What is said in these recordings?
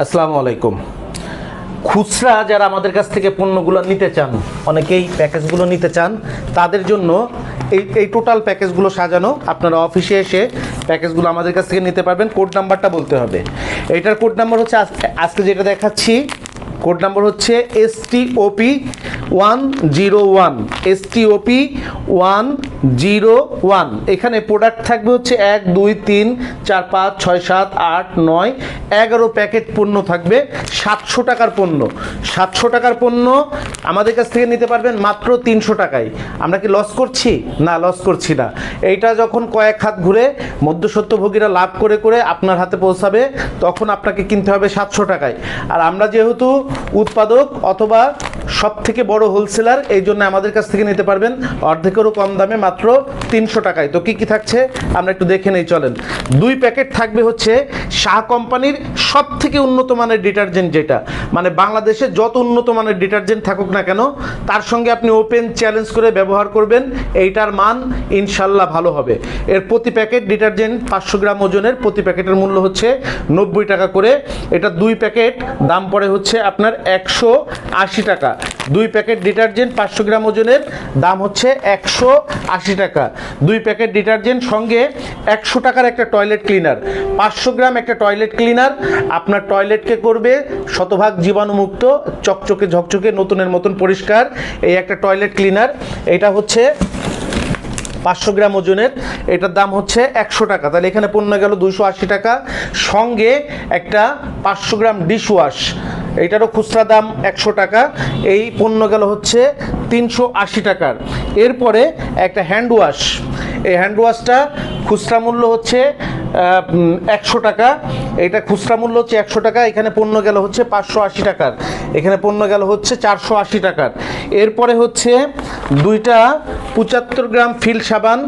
আসসালামু আলাইকুম। খুচরা যারা আমাদের কাছ থেকে পণ্যগুলো নিতে চান, অনেকেই প্যাকেজগুলো নিতে চান, তাদের জন্য এই এই টোটাল প্যাকেজগুলো সাজানো। আপনারা অফিসে এসে প্যাকেজগুলো আমাদের কাছ থেকে নিতে পারবেন। কোড নাম্বারটা বলতে হবে। এইটার কোড নাম্বার হচ্ছে আজ- আজকে যেটা দেখাচ্ছি কোড নাম্বার হচ্ছে S T O P one zero one S T O P one zero one এখানে প্রোডাক্ট থাকবে হচ্ছে এক, দুই, তিন, চার, পাঁচ, ছয়, সাত, আট, নয়, এগারো প্যাকেট পণ্য থাকবে সাতশো টাকার পণ্য। সাতশো টাকার পণ্য আমাদের কাছ থেকে নিতে পারবেন মাত্র তিনশো টাকায়। আমরা কি লস করছি? না লস করছি না। এইটা যখন কয়েক হাত ঘুরে মধ্যসত্যভোগীরা লাভ করে করে আপনার হাতে পৌঁছাবে, তখন আপনাকে কিনতে হবে সাতশো টাকায়। আর আমরা যেহেতু উৎপাদক অথবা সব থেকে বড় হোলসেলার এই জন্য আমাদের কাছ থেকে নিতে পারবেন। অর্ধেকেরও কম দামে মাত্র তিনশো টাকায়। তো কি কি থাকছে? আমরা একটু দেখে নেই, চলেন। দুই প্যাকেট থাকবে হচ্ছে শাহ কোম্পানির সব থেকে উন্নত মানের ডিটারজেন্ট যেটা। মানে বাংলাদেশে যত উন্নত মানের ডিটারজেন্ট থাকুক না কেন, তার সঙ্গে আপনি ওপেন চ্যালেঞ্জ করে ব্যবহার করবেন। এইটার মান ইনশাল্লাহ ভালো হবে। এর প্রতি প্যাকেট ডিটারজেন্ট পাঁচশো গ্রাম ওজনের, প্রতি প্যাকেটের মূল্য হচ্ছে নব্বই টাকা করে। এটা দুই প্যাকেট, দাম পড়ে হচ্ছে আপনার একশো আশি টাকা। দুই প্যাকেট ডিটারজেন্ট পাঁচশো গ্রাম ওজনের, দাম হচ্ছে একশো আশি টাকা। দুই প্যাকেট ডিটারজেন্ট সঙ্গে একশো টাকার একটা টয়লেট ক্লিনার, পাঁচশো গ্রাম একটা টয়লেট ক্লিনার। আপনার টয়লেটকে করবে শতভাগ জীবাণুমুক্ত, চকচকে ঝকচকে নতুনের মতন পরিষ্কার। এই একটা টয়লেট ক্লিনার, এটা হচ্ছে পাঁচশো গ্রাম ওজনের। এটার দাম হচ্ছে একশো টাকা। তাহলে এখানে পণ্য গেল দুশো আশি টাকা। সঙ্গে একটা পাঁচশো গ্রাম ডিশওয়াশ এটারও খুচরা দাম একশো টাকা। এই পণ্য গেল হচ্ছে তিনশো আশি টাকার। এরপরে একটা হ্যান্ডওয়াশ এই হ্যান্ডওয়াশটা খুচরা মূল্য হচ্ছে একশো টাকা। এটা খুচরা মূল্য হচ্ছে একশো টাকা, এখানে পণ্য গেল হচ্ছে পাঁচশো আশি টাকার। এখানে পণ্য গেল হচ্ছে চারশো আশি টাকার। এরপরে হচ্ছে দুইটা পঁচাত্তর গ্রাম ফিল সাবান,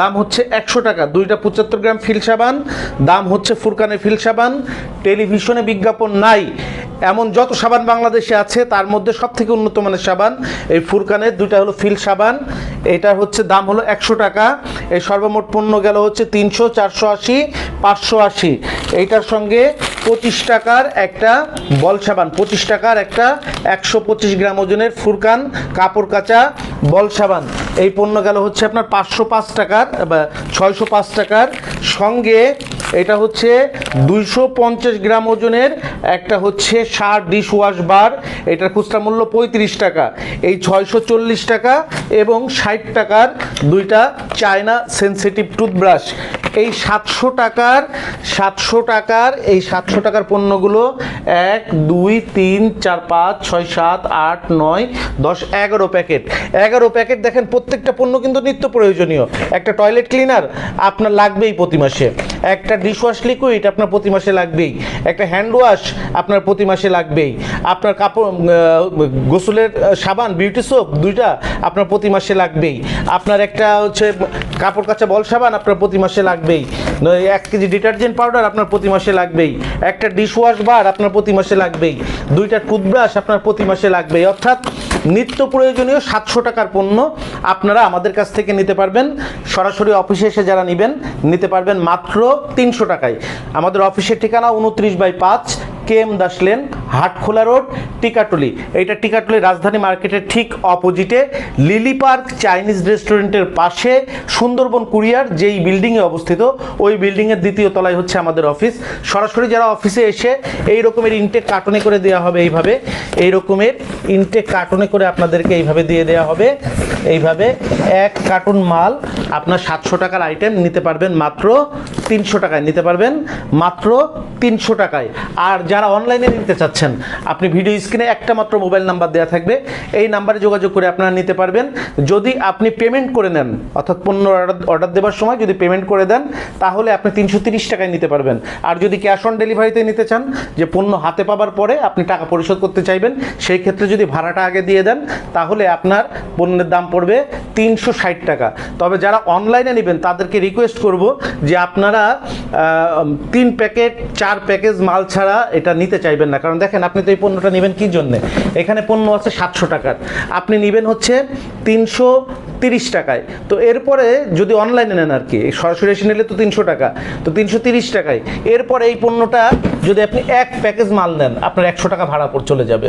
দাম হচ্ছে একশো টাকা। দুইটা পঁচাত্তর গ্রাম ফিল সাবান, দাম হচ্ছে ফুরকানের ফিল সাবান। টেলিভিশনে বিজ্ঞাপন নাই। এমন যত সাবান বাংলাদেশে আছে, তার মধ্যে সব থেকে উন্নত মানের সাবান, এই ফুরকানের দুইটা হলো ফিল সাবান। এটা হচ্ছে দাম হলো একশো টাকা। এই সর্বমোট পণ্য গেল হচ্ছে তিনশো, চারশো আশি। পাঁচশো আশি। এইটার সঙ্গে পঁচিশ টাকার একটা বল সাবান, পঁচিশ টাকার একটা একশো পঁচিশ গ্রাম ওজনের ফুরকান কাপড় কাচা বল সাবান। এই পণ্য গেল হচ্ছে আপনার পাঁচশো পাঁচ টাকার ছয়শো পাঁচ টাকার সঙ্গে এটা হচ্ছে দুইশো পঞ্চাশ গ্রাম ওজনের একটা হচ্ছে সার ডিশ ওয়াশ বার। এটার খুচরা মূল্য পঁয়ত্রিশ টাকা। এই ছয়শো চল্লিশ টাকা এবং ষাট টাকার দুইটা চায়না সেন্সিটিভ টুথব্রাশ। এই সাতশো টাকার সাতশো টাকার এই সাতশো টাকার পণ্যগুলো এক, দুই, তিন, চার, পাঁচ, ছয়, সাত, আট, নয়, দশ, এগারো প্যাকেট। এগারো প্যাকেট দেখেন, প্রত্যেকটা পণ্য কিন্তু নিত্য প্রয়োজনীয়। একটা টয়লেট ক্লিনার আপনার লাগবেই প্রতি মাসে। একটা ডিশওয়াশ লিকুইড আপনার প্রতি মাসে লাগবেই। একটা হ্যান্ড ওয়াশ আপনার প্রতি মাসে লাগবেই। আপনার কাপড় গোসলের সাবান বিউটি সোপ দুইটা আপনার প্রতি মাসে লাগবেই। আপনার একটা হচ্ছে কাপড় কাচা বল সাবান আপনার প্রতি মাসে লাগবেই। এক কেজি ডিটারজেন্ট পাউডার আপনার প্রতি মাসে লাগবেই। একটা ডিশওয়াশ বার আপনার প্রতি মাসে লাগবেই। দুইটা টুথব্রাশ আপনার প্রতি মাসে লাগবেই। অর্থাৎ নিত্য প্রয়োজনীয় সাতশো টাকার পণ্য আপনারা আমাদের কাছ থেকে নিতে পারবেন। সরাসরি অফিসে এসে যারা নেবেন, নিতে পারবেন মাত্র তিনশো টাকায়। আমাদের অফিসের ঠিকানা উনত্রিশ বাই পাঁচ K M Das lane, Hatkhola road, Tikatuli. এইটা টিকাটুলি রাজধানী মার্কেটের ঠিক অপোজিটে লিলি পার্ক চাইনিজ রেস্টুরেন্টের পাশে সুন্দরবন কুরিয়ার, যেই বিল্ডিংয়ে অবস্থিত। ওই বিল্ডিংয়ের দ্বিতীয় তলায় হচ্ছে আমাদের অফিস। সরাসরি যারা অফিসে এসে এই রকমের ইনটেক কার্টনে করে দেওয়া হবে এইভাবে। এই রকমের ইনটেক কার্টনে করে আপনাদেরকে এইভাবে দিয়ে দেওয়া হবে। এইভাবে এক কার্টুন মাল আপনার সাতশো টাকার আইটেম নিতে পারবেন মাত্র তিনশো টাকায়, নিতে পারবেন মাত্র তিনশো টাকায়। আর যারা অনলাইনে নিতে চাচ্ছেন, আপনি ভিডিও স্ক্রিনে একটা মাত্র মোবাইল নাম্বার দেওয়া থাকবে। এই নাম্বারে যোগাযোগ করে আপনারা নিতে পারবেন। যদি আপনি পেমেন্ট করে নেন, অর্থাৎ পণ্য অর্ডার দেওয়ার সময় যদি পেমেন্ট করে দেন, তাহলে আপনি তিনশো তিরিশ টাকায় নিতে পারবেন। আর যদি ক্যাশ অন ডেলিভারিতে নিতে চান, যে পণ্য হাতে পাবার পরে আপনি টাকা পরিশোধ করতে চাইবেন, সেই ক্ষেত্রে যদি ভাড়াটা আগে দিয়ে দেন, তাহলে আপনার পণ্যের দাম পড়বে তিনশো ষাট টাকা। তবে যারা অনলাইনে নেবেন, তাদেরকে রিকোয়েস্ট করব যে আপনারা তিন প্যাকেট, চার প্যাকেজ মাল ছাড়া এটা নিতে চাইবেন না। কারণ দেখেন, আপনি তো এই পণ্যটা নেবেন কী জন্যে? এখানে পণ্য আছে সাতশো টাকার। আপনি নেবেন হচ্ছে তিনশো তিরিশ টাকায়। তো এরপরে যদি অনলাইনে নেন আর কি, সরাসরি এসে নিলে তো তিনশো টাকা, তো তিনশো তিরিশ টাকায়। এরপরে এই পণ্যটা যদি আপনি এক প্যাকেজ মাল নেন, আপনার একশো টাকা ভাড়া পর চলে যাবে।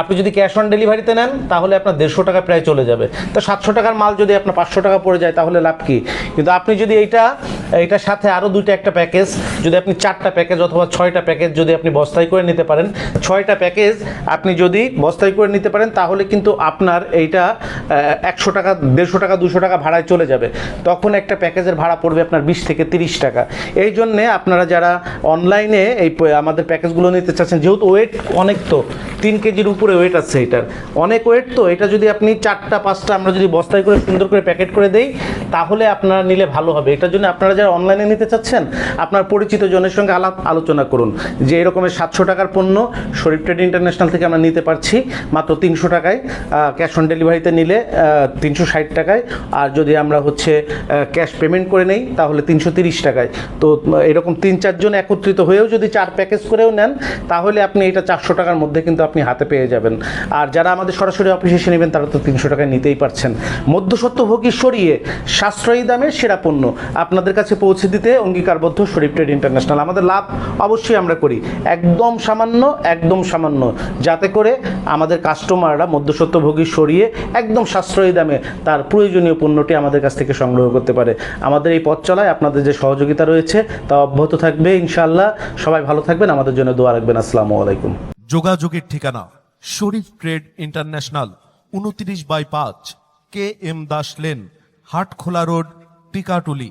আপনি যদি ক্যাশ অন ডেলিভারিতে নেন, তাহলে আপনার দেড়শো টাকা প্রায় চলে যাবে। তো সাতশো টাকার মাল যদি আপনার পাঁচশো টাকা পড়ে যায়, তাহলে লাভ কি? কিন্তু আপনি যদি এইটা এটার সাথে আরও দুইটা একটা প্যাকেজ, যদি আপনি চারটা প্যাকেজ অথবা ছয়টা প্যাকেজ যদি আপনি বস্তায় করে নিতে পারেন, ছয়টা প্যাকেজ আপনি যদি বস্তায় করে নিতে পারেন, তাহলে কিন্তু আপনার এইটা একশো টাকা, দেড়শো টাকা, দুশো টাকা ভাড়ায় চলে যাবে। তখন একটা প্যাকেজের ভাড়া পড়বে আপনার বিশ থেকে তিরিশ টাকা। এই জন্যে আপনারা যারা অনলাইনে এই আমাদের প্যাকেজগুলো নিতে চাচ্ছেন, যেহেতু ওয়েট অনেক তো, তিন কেজির উপরে ওয়েট আছে এটার। অনেক ওয়েট তো, এটা যদি আপনি চারটা, পাঁচটা আমরা যদি বস্তায় করে সুন্দর করে প্যাকেট করে দেই, তাহলে আপনারা নিলে ভালো হবে। এটার জন্য আপনারা যারা অনলাইনে নিতে চাচ্ছেন, আপনার পরিচিত জনের সঙ্গে আলাপ আলোচনা করুন। যে এরকমের সাতশো টাকার পণ্য শরীফ ট্রেড ইন্টারন্যাশনাল থেকে আমরা নিতে পারছি, মাত্র তিনশো টাকায় ক্যাশ অন ডেলিভারিতে নিলে তিনশো ষাট টাকায়। আর যদি আমরা হচ্ছে ক্যাশ পেমেন্ট করে নেই, তাহলে তিনশো তিরিশ টাকায়। তো এরকম তিন চারজন একত্রিত হয়েও যদি চার প্যাকেজ করেও নেন, তাহলে আপনি এটা চারশো টাকার মধ্যে কিন্তু আপনি হাতে পেয়ে যাবেন। আর যারা আমাদের সরাসরি অফিসে এসে নেবেন, তারা তো তিনশো টাকায় নিতেই পারছেন। মধ্যসত্ত্বভোগী সরিয়ে সাশ্রয়ী দামে সেরা পণ্য। আপনাদের কাছে পৌঁছে দিতে অঙ্গীকারবদ্ধ শরীফ ট্রেড ইন্টারন্যাশনাল। আমাদের লাভ অবশ্যই আমরা করি। একদম সামান্য একদম সামান্য। যাতে করে আমাদের কাস্টমাররা মধ্যসত্ত্বভোগী সরিয়ে একদম সাশ্রয়ী দামে তার প্রয়োজনীয় পণ্যটি আমাদের কাছ থেকে সংগ্রহ করতে পারে। আমাদের এই পথ চলায় আপনাদের যে সহযোগিতা রয়েছে তা অব্যাহত থাকবে ইনশাআল্লাহ। সবাই ভালো থাকবেন। আমাদের জন্য দোয়া রাখবেন। আসসালামু আলাইকুম। যোগাযোগের ঠিকানা শরীফ ট্রেড ইন্টারন্যাশনাল, উনত্রিশ বাই পাঁচ, K M Das lane, Hatkhola road, Tikatuli.